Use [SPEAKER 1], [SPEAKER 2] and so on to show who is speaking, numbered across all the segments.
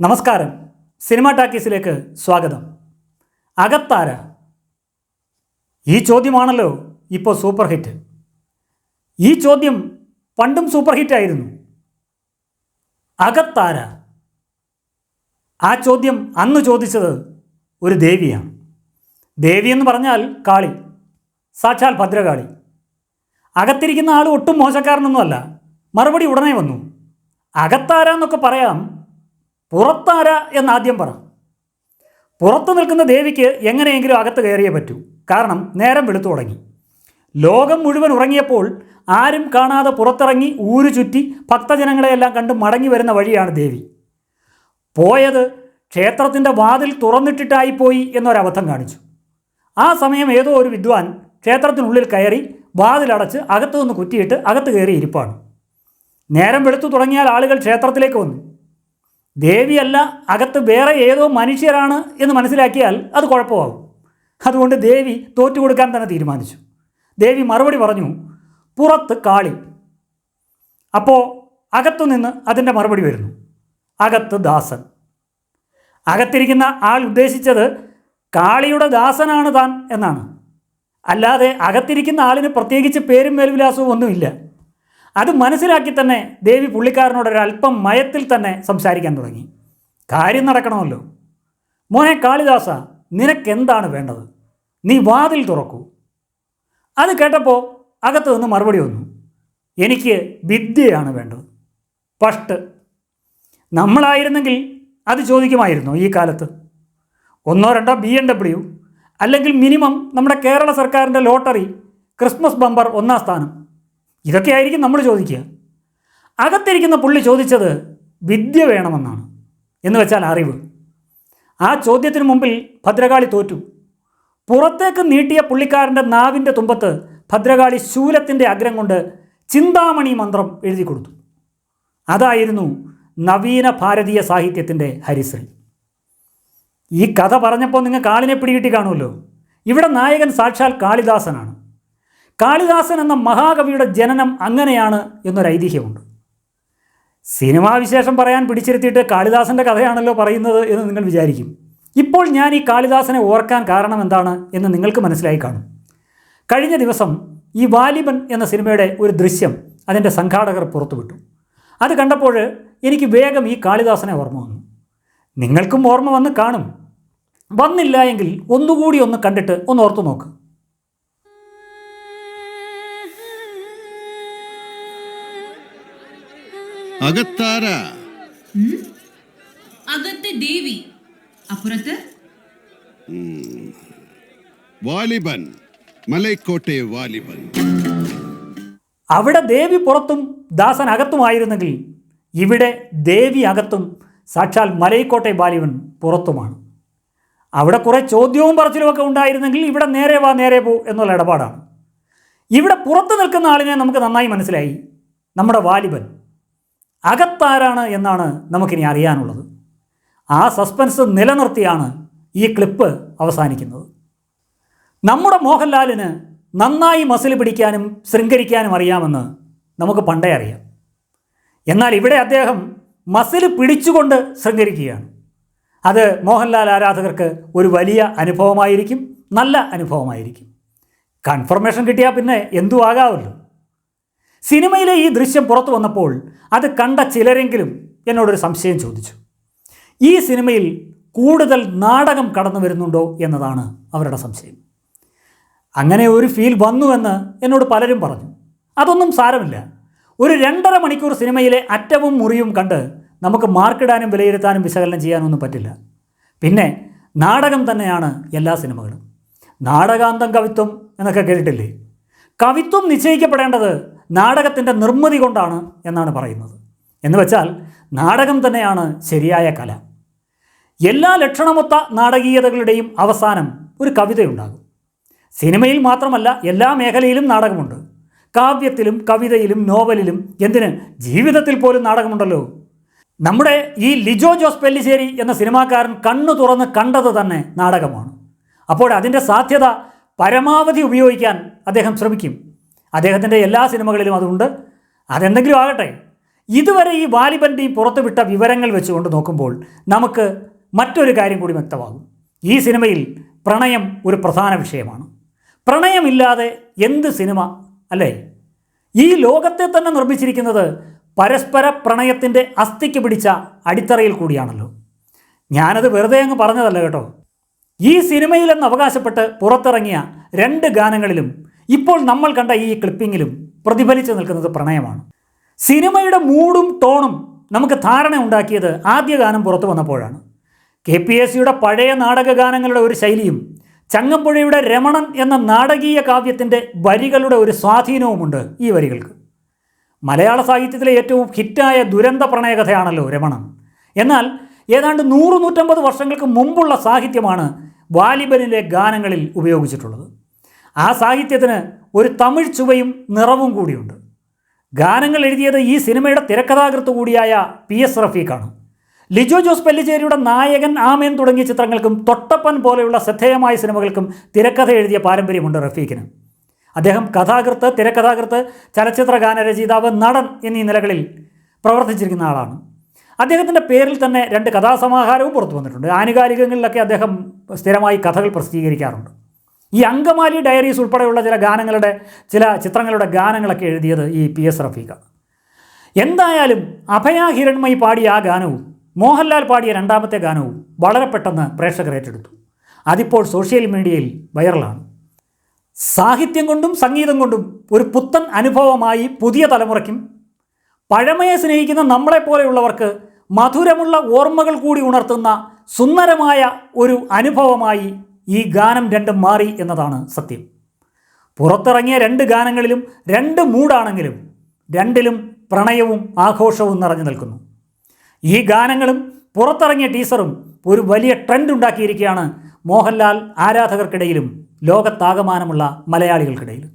[SPEAKER 1] നമസ്കാരം. സിനിമ ടാക്കീസിലേക്ക് സ്വാഗതം. അകത്താര. ഈ ചോദ്യമാണല്ലോ ഇപ്പോൾ സൂപ്പർ ഹിറ്റ് ഈ ചോദ്യം പണ്ടും സൂപ്പർ ഹിറ്റ് ആയിരുന്നു. അകത്താര. ആ ചോദ്യം അന്ന് ചോദിച്ചത് ഒരു ദേവിയാണ്. ദേവി എന്ന് പറഞ്ഞാൽ കാളി സാക്ഷാൽ ഭദ്രകാളി. അകത്തിരിക്കുന്ന ആൾ ഒട്ടും മോശക്കാരനൊന്നുമല്ല. മറുപടി ഉടനെ വന്നു. അകത്താര എന്നൊക്കെ പറയാം പുറത്താര എന്നാദ്യം പറ. പുറത്തു നിൽക്കുന്ന ദേവിക്ക് എങ്ങനെയെങ്കിലും അകത്ത് കയറിയേ പറ്റൂ. കാരണം നേരം വെളുത്തു തുടങ്ങി. ലോകം മുഴുവൻ ഉറങ്ങിയപ്പോൾ ആരും കാണാതെ പുറത്തിറങ്ങി ഊരു ചുറ്റി ഭക്തജനങ്ങളെയെല്ലാം കണ്ട് മടങ്ങി വരുന്ന വഴിയാണ് ദേവി. പോയത് ക്ഷേത്രത്തിന്റെ വാതിൽ തുറന്നിട്ടിട്ടായിപ്പോയി എന്നൊരബദ്ധം കാണിച്ചു. ആ സമയം ഏതോ ഒരു വിദ്വാൻ ക്ഷേത്രത്തിനുള്ളിൽ കയറി വാതിലടച്ച് അകത്തു നിന്ന് കുറ്റിയിട്ട് അകത്ത് കയറി ഇരിപ്പാണ് നേരം വെളുത്തു തുടങ്ങിയാൽ ആളുകൾ ക്ഷേത്രത്തിലേക്ക് വന്നു. ദേവിയല്ല അകത്ത് വേറെ ഏതോ മനുഷ്യരാണ് എന്ന് മനസ്സിലാക്കിയാൽ അത് കുഴപ്പമാകും. അതുകൊണ്ട് ദേവി തോറ്റു കൊടുക്കാൻ തന്നെ തീരുമാനിച്ചു. ദേവി മറുപടി പറഞ്ഞു പുറത്ത് കാളി. അപ്പോൾ അകത്തുനിന്ന് അതിന്റെ മറുപടി വരുന്നു അകത്ത് ദാസൻ. അകത്തിരിക്കുന്ന ആൾ ഉദ്ദേശിച്ചത് കാളിയുടെ ദാസനാണ് താൻ എന്നാണ്. അല്ലാതെ അകത്തിരിക്കുന്ന ആളിന് പ്രത്യേകിച്ച് പേരും മേൽവിലാസവും ഒന്നുമില്ല. അത് മനസ്സിലാക്കി തന്നെ ദേവി പുള്ളിക്കാരനോട് ഒരല്പം മയത്തിൽ തന്നെ സംസാരിക്കാൻ തുടങ്ങി. കാര്യം നടക്കണമല്ലോ. മോനെ കാളിദാസ നിനക്കെന്താണ് വേണ്ടത്? നീ വാതിൽ തുറക്കൂ. അത് കേട്ടപ്പോൾ അകത്ത് നിന്ന് മറുപടി വന്നു. എനിക്ക് വിദ്യയാണ് വേണ്ടത്. പഷ്ട്. നമ്മളായിരുന്നെങ്കിൽ അത് ചോദിക്കുമായിരുന്നു ഈ കാലത്ത്. ഒന്നോ രണ്ടോ ബി എം ഡബ്ല്യു അല്ലെങ്കിൽ മിനിമം നമ്മുടെ കേരള സർക്കാരിന്റെ ലോട്ടറി ക്രിസ്മസ് ബമ്പർ ഒന്നാം സ്ഥാനം. ഇതൊക്കെയായിരിക്കും നമ്മൾ ചോദിക്കുക. അകത്തിരിക്കുന്ന പുള്ളി ചോദിച്ചത് വിദ്യ വേണമെന്നാണ് എന്ന് വെച്ചാൽ അറിവ്. ആ ചോദ്യത്തിന് മുമ്പിൽ ഭദ്രകാളി തോറ്റു. പുറത്തേക്ക് നീട്ടിയ പുള്ളിക്കാരന്റെ നാവിന്റെ തുമ്പത്ത് ഭദ്രകാളി ശൂലത്തിന്റെ അഗ്രം കൊണ്ട് ചിന്താമണി മന്ത്രം എഴുതി കൊടുത്തു. അതായിരുന്നു നവീന ഭാരതീയ സാഹിത്യത്തിന്റെ ഹരിശ്രീ. ഈ കഥ പറഞ്ഞപ്പോൾ നിങ്ങൾ കാളിനെ പിടികിട്ടി കാണുമല്ലോ. ഇവിടെ നായകൻ സാക്ഷാൽ കാളിദാസനാണ്. കാളിദാസൻ എന്ന മഹാകവിയുടെ ജനനം അങ്ങനെയാണ് എന്നൊരു ഐതിഹ്യമുണ്ട്. സിനിമാ വിശേഷം പറയാൻ പിടിച്ചിരുത്തിയിട്ട് കാളിദാസന്റെ കഥയാണല്ലോ പറയുന്നത് എന്ന് നിങ്ങൾ വിചാരിക്കും. ഇപ്പോൾ ഞാൻ ഈ കാളിദാസനെ ഓർക്കാൻ കാരണം എന്താണ് എന്ന് നിങ്ങൾക്ക് മനസ്സിലായി കാണും. കഴിഞ്ഞ ദിവസം ഈ വാലിബൻ എന്ന സിനിമയുടെ ഒരു ദൃശ്യം അതിന്റെ സംഘാടകർ പുറത്തുവിട്ടു. അത് കണ്ടപ്പോൾ എനിക്ക് വേഗം ഈ കാളിദാസനെ ഓർമ്മ വന്നു. നിങ്ങൾക്കും ഓർമ്മ വന്ന് കാണും. വന്നില്ല എങ്കിൽ ഒന്നുകൂടി ഒന്ന് കണ്ടിട്ട് ഒന്ന് ഓർത്തു നോക്ക്.
[SPEAKER 2] അകത്താര?
[SPEAKER 3] അകത്ത് ദേവി. അപ്പുറത്ത്?
[SPEAKER 2] വാലിബൻ. മലൈക്കോട്ടെ വാലിബൻ.
[SPEAKER 1] അവിടെ ദേവി പുറത്തും ദാസൻ അകത്തുമായിരുന്നെങ്കിൽ ഇവിടെ ദേവി അകത്തും സാക്ഷാൽ മലൈക്കോട്ടെ ബാലിവൻ പുറത്തുമാണ്. അവിടെ കുറേ ചോദ്യവും പറച്ചിലുമൊക്കെ ഉണ്ടായിരുന്നെങ്കിൽ ഇവിടെ നേരെ വാ നേരെ പോ എന്നുള്ള ഇടപാടാണ്. ഇവിടെ പുറത്ത് നിൽക്കുന്ന ആളിനെ നമുക്ക് നന്നായി മനസ്സിലായി. നമ്മുടെ വാലിബൻ. അകത്താരാണ് എന്നാണ് നമുക്കിനി അറിയാനുള്ളത്. ആ സസ്പെൻസ് നിലനിർത്തിയാണ് ഈ ക്ലിപ്പ് അവസാനിക്കുന്നത്. നമ്മുടെ മോഹൻലാലിന് നന്നായി മസിൽ പിടിക്കാനും ശൃംഖരിക്കാനും അറിയാമെന്ന് നമുക്ക് പണ്ടേ അറിയാം. എന്നാൽ ഇവിടെ അദ്ദേഹം മസിൽ പിടിച്ചുകൊണ്ട് ശൃംഖരിക്കുകയാണ് അത് മോഹൻലാൽ ആരാധകർക്ക് ഒരു വലിയ അനുഭവമായിരിക്കും നല്ല അനുഭവമായിരിക്കും. കൺഫർമേഷൻ കിട്ടിയാൽ പിന്നെ എന്തു സിനിമയിലെ ഈ ദൃശ്യം പുറത്തു വന്നപ്പോൾ അത് കണ്ട ചിലരെങ്കിലും എന്നോടൊരു സംശയം ചോദിച്ചു. ഈ സിനിമയിൽ കൂടുതൽ നാടകം കടന്നു വരുന്നുണ്ടോ എന്നതാണ് അവരുടെ സംശയം. അങ്ങനെ ഒരു ഫീൽ വന്നുവെന്ന് എന്നോട് പലരും പറഞ്ഞു. അതൊന്നും സാരമില്ല. ഒരു രണ്ടര മണിക്കൂർ സിനിമയിലെ അറ്റവും മുറിയും കണ്ട് നമുക്ക് മാർക്കിടാനും വിലയിരുത്താനും വിശകലനം ചെയ്യാനൊന്നും പറ്റില്ല. പിന്നെ നാടകം തന്നെയാണ് എല്ലാ സിനിമകളും. നാടകാന്തം കവിത്വം എന്നൊക്കെ കേട്ടിട്ടില്ലേ? കവിത്വം നിശ്ചയിക്കപ്പെടേണ്ടത് നാടകത്തിന്റെ നിർമ്മിതി കൊണ്ടാണ് എന്നാണ് പറയുന്നത്. എന്ന് വെച്ചാൽ നാടകം തന്നെയാണ് ശരിയായ കല. എല്ലാ ലക്ഷണമൊത്ത നാടകീയതകളുടെയും അവസാനം ഒരു കവിതയുണ്ടാകും. സിനിമയിൽ മാത്രമല്ല എല്ലാ മേഖലയിലും നാടകമുണ്ട്. കാവ്യത്തിലും കവിതയിലും നോവലിലും എന്തിന് ജീവിതത്തിൽ പോലും നാടകമുണ്ടല്ലോ. നമ്മുടെ ഈ ലിജോ ജോസ് പെല്ലിശ്ശേരി എന്ന സിനിമാക്കാരൻ കണ്ണു തുറന്ന് കണ്ടത് തന്നെ നാടകമാണ്. അപ്പോൾ അതിന്റെ സാധ്യത പരമാവധി ഉപയോഗിക്കാൻ അദ്ദേഹം ശ്രമിക്കും. അദ്ദേഹത്തിന്റെ എല്ലാ സിനിമകളിലും അതുണ്ട്. അതെന്തെങ്കിലും ആകട്ടെ. ഇതുവരെ ഈ വാലിബന്റെയും പുറത്തുവിട്ട വിവരങ്ങൾ വെച്ചുകൊണ്ട് നോക്കുമ്പോൾ നമുക്ക് മറ്റൊരു കാര്യം കൂടി വ്യക്തമാകും. ഈ സിനിമയിൽ പ്രണയം ഒരു പ്രധാന വിഷയമാണ്. പ്രണയമില്ലാതെ എന്ത് സിനിമ അല്ലേ? ഈ ലോകത്തെ തന്നെ നിർമ്മിച്ചിരിക്കുന്നത് പരസ്പര പ്രണയത്തിന്റെ അസ്ഥിക്ക് പിടിച്ച അടിത്തറയിൽ കൂടിയാണല്ലോ. ഞാനത് വെറുതെ അങ്ങ് പറഞ്ഞതല്ല കേട്ടോ. ഈ സിനിമയിലെന്ന് അവകാശപ്പെട്ട് പുറത്തിറങ്ങിയ രണ്ട് ഗാനങ്ങളിലും ഇപ്പോൾ നമ്മൾ കണ്ട ഈ ക്ലിപ്പിങ്ങിലും പ്രതിഫലിച്ചു നിൽക്കുന്നത് പ്രണയമാണ്. സിനിമയുടെ മൂഡും ടോണും നമുക്ക് ധാരണ ഉണ്ടാക്കിയത് ആദ്യ ഗാനം പുറത്തു വന്നപ്പോഴാണ്. കെ പി എസ് സിയുടെ പഴയ നാടക ഗാനങ്ങളുടെ ഒരു ശൈലിയും ചങ്ങമ്പുഴയുടെ രമണൻ എന്ന നാടകീയ കാവ്യത്തിന്റെ വരികളുടെ ഒരു സ്വാധീനവുമുണ്ട് ഈ വരികൾക്ക്. മലയാള സാഹിത്യത്തിലെ ഏറ്റവും ഹിറ്റായ ദുരന്ത പ്രണയകഥയാണല്ലോ രമണൻ. എന്നാൽ ഏതാണ്ട് നൂറ് നൂറ്റമ്പത് വർഷങ്ങൾക്ക് മുമ്പുള്ള സാഹിത്യമാണ് വാലിബനിലെ ഗാനങ്ങളിൽ ഉപയോഗിച്ചിട്ടുള്ളത്. ആ സാഹിത്യത്തിന് ഒരു തമിഴ് ചുവയും നിറവും കൂടിയുണ്ട്. ഗാനങ്ങൾ എഴുതിയത് ഈ സിനിമയുടെ തിരക്കഥാകൃത്ത് കൂടിയായ പി എസ് റഫീഖാണ്. ലിജോ ജോസ് പെല്ലിച്ചേരിയുടെ നായകൻ ആമേൻ തുടങ്ങിയ ചിത്രങ്ങൾക്കും തൊട്ടപ്പൻ പോലെയുള്ള ശ്രദ്ധേയമായ സിനിമകൾക്കും തിരക്കഥ എഴുതിയ പാരമ്പര്യമുണ്ട് റഫീഖിന്. അദ്ദേഹം കഥാകൃത്ത് തിരക്കഥാകൃത്ത് ചലച്ചിത്ര ഗാനരചയിതാവ് നടൻ എന്നീ നിലകളിൽ പ്രവർത്തിച്ചിരിക്കുന്ന ആളാണ്. അദ്ദേഹത്തിന്റെ പേരിൽ തന്നെ രണ്ട് കഥാസമാഹാരവും പുറത്തു വന്നിട്ടുണ്ട് ആനുകാലികങ്ങളിലൊക്കെ അദ്ദേഹം സ്ഥിരമായി കഥകൾ പ്രസിദ്ധീകരിക്കാറുണ്ട്. ഈ അങ്കമാലി ഡയറീസ് ഉൾപ്പെടെയുള്ള ചില ഗാനങ്ങളുടെ ചില ചിത്രങ്ങളുടെ ഗാനങ്ങളൊക്കെ എഴുതിയത് ഈ പി എസ് റഫീഖാണ് എന്തായാലും അഭയ ഹിരൺമയി പാടിയ ആ ഗാനവും മോഹൻലാൽ പാടിയ രണ്ടാമത്തെ ഗാനവും വളരെ പെട്ടെന്ന് പ്രേക്ഷകർ ഏറ്റെടുത്തു. അതിപ്പോൾ സോഷ്യൽ മീഡിയയിൽ വൈറലാണ്. സാഹിത്യം കൊണ്ടും സംഗീതം കൊണ്ടും ഒരു പുത്തൻ അനുഭവമായി പുതിയ തലമുറയ്ക്കും പഴമയെ സ്നേഹിക്കുന്ന നമ്മളെപ്പോലെയുള്ളവർക്ക് മധുരമുള്ള ഓർമ്മകൾ കൂടി ഉണർത്തുന്ന സുന്ദരമായ ഒരു അനുഭവമായി ഈ ഗാനം രണ്ടും മാറി എന്നതാണ് സത്യം. പുറത്തിറങ്ങിയ രണ്ട് ഗാനങ്ങളിലും രണ്ട് മൂടാണെങ്കിലും രണ്ടിലും പ്രണയവും ആഘോഷവും നിറഞ്ഞു നിൽക്കുന്നു. ഈ ഗാനങ്ങളും പുറത്തിറങ്ങിയ ടീസറും ഒരു വലിയ ട്രെൻഡ് ഉണ്ടാക്കിയിരിക്കുകയാണ് മോഹൻലാൽ ആരാധകർക്കിടയിലും ലോകത്താകമാനമുള്ള മലയാളികൾക്കിടയിലും.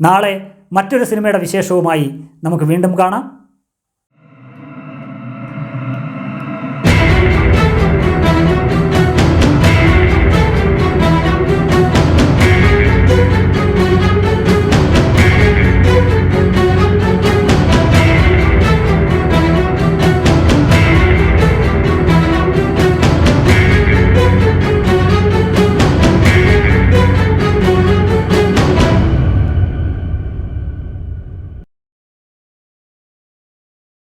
[SPEAKER 1] നാളെ മറ്റൊരു സിനിമയുടെ വിശേഷവുമായി നമുക്ക് വീണ്ടും കാണാം.